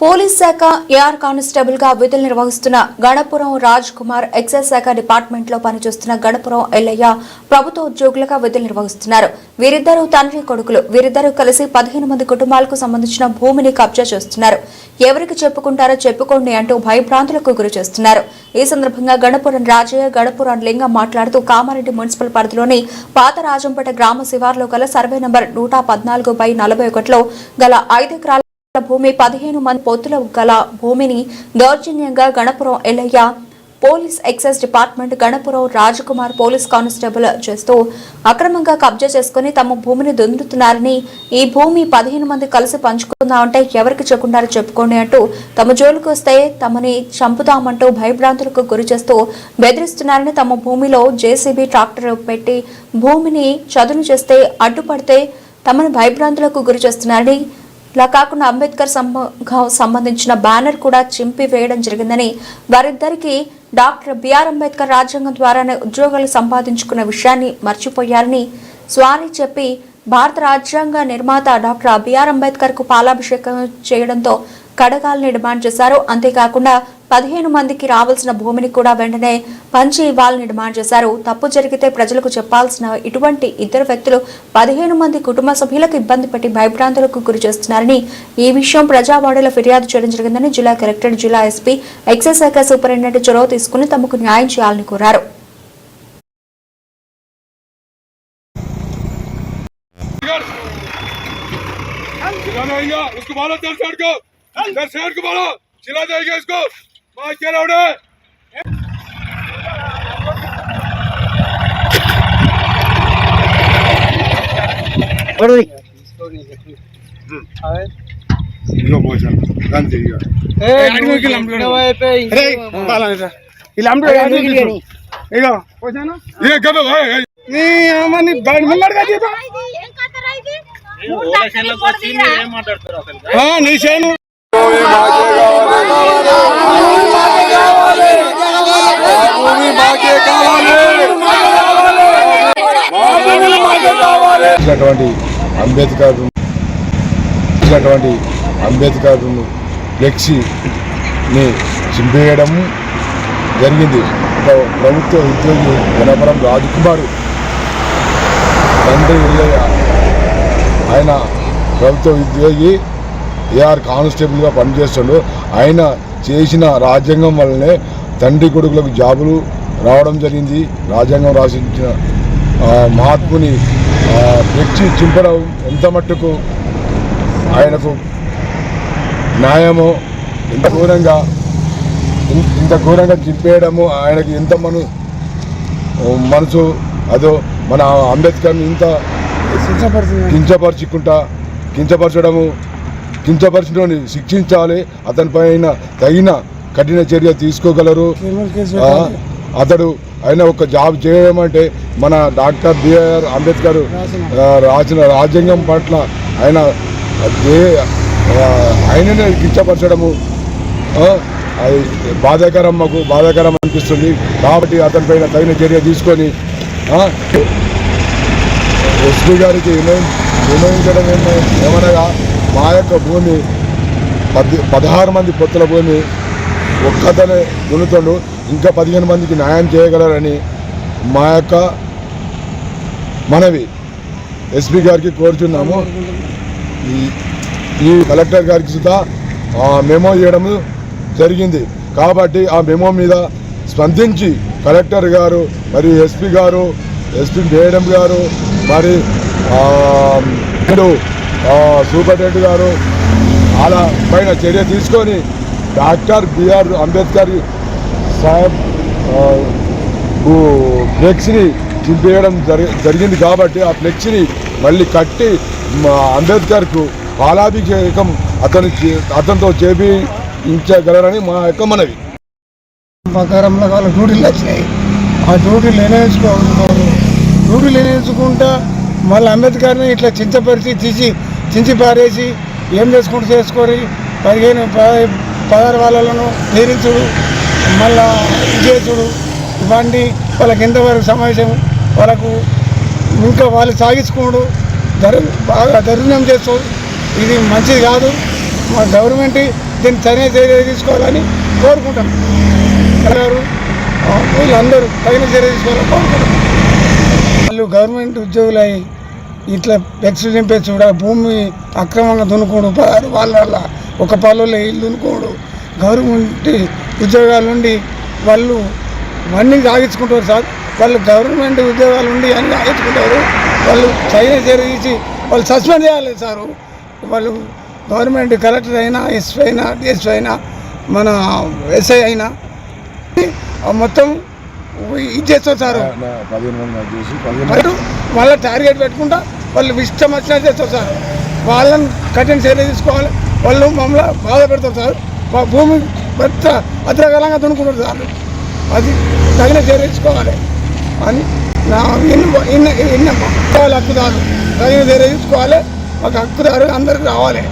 Police శాఖ AR కానిస్టేబుల్గా విధులు నిర్వహిస్తున్న గణపురం రాజ్ కుమార్ ఎక్సైజ్ శాఖ డిపార్ట్మెంట్లో పనిచేస్తున్న గణపురం ఎల్లయ్య ప్రభుత్వ ఉద్యోగులుగా విధులు నిర్వహిస్తున్నారు. వీరిద్దరూ తండ్రి కొడుకులు. వీరిద్దరూ కలిసి పదిహేను మంది కుటుంబాలకు సంబంధించిన భూమిని కబ్జా చేస్తున్నారు. ఎవరికి చెప్పుకుంటారో చెప్పుకోండి అంటూ భయభ్రాంతులకు గురి చేస్తున్నారు. ఈ సందర్భంగా గణపురం రాజయ్య గణపురం లింగం మాట్లాడుతూ కామారెడ్డి మున్సిపల్ పరిధిలోని పాత రాజంపేట గ్రామ శివార్లో గల సర్వే నంబర్ నూట పద్నాలుగు బై నలభై ఒకటిలో గల ఐదు ఎకరాల భూమి పదిహేను మంది పొత్తుల గల భూమిని దౌర్జన్యంగా Ganapuram Ellaiah police excise department Ganapuram Rajkumar police constable చేస్తూ అక్రమంగా కబ్జా చేసుకుని తమ భూమిని దున్నుతున్నారని ఈ భూమి పదిహేను మంది కలిసి పంచుకుందామంటే ఎవరికి చెప్పుకున్నారో చెప్పుకోండి అంటూ తమ జోలికి వస్తే తమని చంపుతామంటూ భయభ్రాంతులకు గురి చేస్తూ బెదిరిస్తున్నారని తమ భూమిలో జేసీబీ ట్రాక్టర్ పెట్టి భూమిని చదును చేస్తే అడ్డుపడితే తమను భయభ్రాంతులకు గురి చేస్తున్నారని ఇలా కాకుండా అంబేద్కర్ సంబంధించిన బ్యానర్ కూడా చింపి వేయడం జరిగిందని వారిద్దరికి డాక్టర్ బిఆర్ అంబేద్కర్ రాజ్యాంగం ద్వారానే ఉద్యోగాలు సంపాదించుకున్న విషయాన్ని మర్చిపోయారని స్వామి చెప్పి భారత రాజ్యాంగ నిర్మాత డాక్టర్ బిఆర్ అంబేద్కర్కు పాలాభిషేకం చేయడంతో కడగాలని డిమాండ్ చేశారు అంతేకాకుండా పదిహేను మందికి రావాల్సిన భూమిని కూడా వెంటనే పంచి ఇవ్వాలని డిమాండ్ చేశారు తప్పు జరిగితే ప్రజలకు చెప్పాల్సిన ఇటువంటి ఇద్దరు వ్యక్తులు పదిహేను మంది కుటుంబ సభ్యులకు ఇబ్బంది పెట్టి భయభ్రాంతులకు గురి చేస్తున్నారని ఈ విషయం ప్రజావాడలో ఫిర్యాదు చేయడం జరిగిందని జిల్లా కలెక్టర్ జిల్లా ఎస్పీ ఎక్సైజ్ శాఖ సూపరింటెండెంట్ చొరవ తీసుకుని తమకు న్యాయం చేయాలని కోరారు चिल्लाना भैया उसको मारो दस साइड को दस साइड को मारो चिल्ला जाएगा इसको मार के लाउडे ఇదిగో పోసాను దాని తిరిగా ఇగో పోసాను ఏ గబ భాయ్ నీ అమ్మని బయట ముందరగా చెప్పా ఏం కథరా ఇది? మూడు లక్షలు కొట్టిరా? నీ చేను ఇచ్చినటువంటి అంబేద్కర్ ఇచ్చినటువంటి అంబేద్కర్ ఫ్లెక్సీని చింపేయడం జరిగింది. ఒక ప్రభుత్వ ఉద్యోగి గణపురం రాజకుమార్ తండ్రి ఆయన ప్రభుత్వ ఉద్యోగి ఏఆర్ కానిస్టేబుల్గా పనిచేస్తుండు. ఆయన చేసిన రాజ్యాంగం వల్లనే తండ్రి కొడుకులకు జాబులు రావడం జరిగింది. రాజ్యాంగం రాసించిన మహాత్ముని ఫ్లెక్సీ చింపడం ఎంత మట్టుకు ఆయనకు న్యాయము? ఇంత ఘోరంగా ఇంత ఘోరంగా చింపేయడము ఆయనకి ఎంత మను మనసు అదో మన అంబేద్కర్ని ఇంత కించపరచుకుంటా కించపరచడము కించపరచడాన్ని శిక్షించాలి అతని పైన తగిన కఠిన చర్య తీసుకోగలరు. అతడు ఆయన ఒక జాబ్ చేయడం అంటే మన డాక్టర్ బిఆర్ అంబేద్కర్ రాసిన. రాజ్యాంగం పట్ల ఆయన ఆయననే కించపరచడము. అది బాధాకరం మాకు బాధాకరం అనిపిస్తుంది. కాబట్టి అతని పైన తగిన చర్య తీసుకొని ఎస్పీ గారికి వినయం- వినయించడం ఏమ- ఏమనగా మా యొక్క భూమి పది పదహారు మంది పొత్తుల భూమి ఒక్కతనే దున్నుతుండు. ఇంకా పదిహేను మందికి న్యాయం చేయగలరని మా యొక్క మనవి ఎస్పీ గారికి కోరుచున్నాము. ఈ- కలెక్టర్ గారికి సుధా మెమో ఇవ్వడం జరిగింది. కాబట్టి ఆ మెమో మీద స్పందించి కలెక్టర్ గారు మరి ఎస్పీ గారు ఎస్పీ మేడం గారు మరి ఇప్పుడు సూపరింటెండెంట్ గారు అలా పైన చర్య తీసుకొని డాక్టర్ బిఆర్ అంబేద్కర్ సాహెబ్ ఫ్లెక్స్ని చింపేయడం జరి జరిగింది కాబట్టి ఆ ఫ్లెక్స్ని మళ్ళీ కట్టి మా అంబేద్కర్కు పాలాభిషేకం అతను అతనితో చేపించగలరని మా యొక్క మనవి. ప్రకారంలో వాళ్ళ డ్యూటీలు వచ్చినాయి. ఆ డ్యూటీలు వినియోగించుకోవాలి డ్యూటీలు వినియోగించుకుంటా మళ్ళీ అంబేద్కర్ని ఇట్లా చించపరిచి తీసి చించి పారేసి ఏం చేసుకుంటూ చేసుకొని పదిహేను పదహారు వాళ్ళను తీరించుడు మళ్ళా చేసుడు. ఇవన్నీ వాళ్ళకి ఎంతవరకు సమావేశం? వాళ్ళకు ఇంకా వాళ్ళు సాగించుకోడు దరు బాగా దరుణం చేస్తూ ఇది మంచిది కాదు. మా గవర్నమెంట్ దీన్ని తగిన చర్య తీసుకోవాలని కోరుకుంటాం. గారు వీళ్ళందరూ తగిన చర్య తీసుకోవాలని కోరుకుంటాం. వాళ్ళు గవర్నమెంట్ ఉద్యోగులై ఇట్లా పెక్స్ నింపే చూడ భూమి అక్రమంగా దున్నుకోడు పదహారు వాళ్ళ వల్ల ఒక పాలలో ఇల్లు దున్నుకోడు. గవర్నమెంట్ ఉద్యోగాలు ఉండి వాళ్ళు అన్నీ సాగించుకుంటారు సార్. వాళ్ళు గవర్నమెంట్ ఉద్యోగాలు ఉండి అన్నీ సాగించుకుంటారు వాళ్ళు చైన చర్య తీసి వాళ్ళు సస్పెండ్ చేయాలి సారు. వాళ్ళు గవర్నమెంట్ కలెక్టర్ అయినా ఎస్పీ అయినా డిఎస్పీ అయినా మన ఎస్ఐ అయినా మొత్తం ఇది చేస్తారు సారు. వాళ్ళ టార్గెట్ పెట్టుకుంటా వాళ్ళు ఇష్టం వచ్చినా చేస్తారు సార్. వాళ్ళని కఠిన చర్య తీసుకోవాలి. వాళ్ళు మమ్మల్ని బాధ పెడతారు సార్. మా భూమి పెద్ద భద్రకాలంగా దున్నుకుంటారు సార్. అది తగిన చర్య తీసుకోవాలి. అని నా ఇన్న ఇన్న ఇన్న హక్కుదారు తగిన చర్య తీసుకోవాలి. మాకు హక్కుదారు అందరికి రావాలి.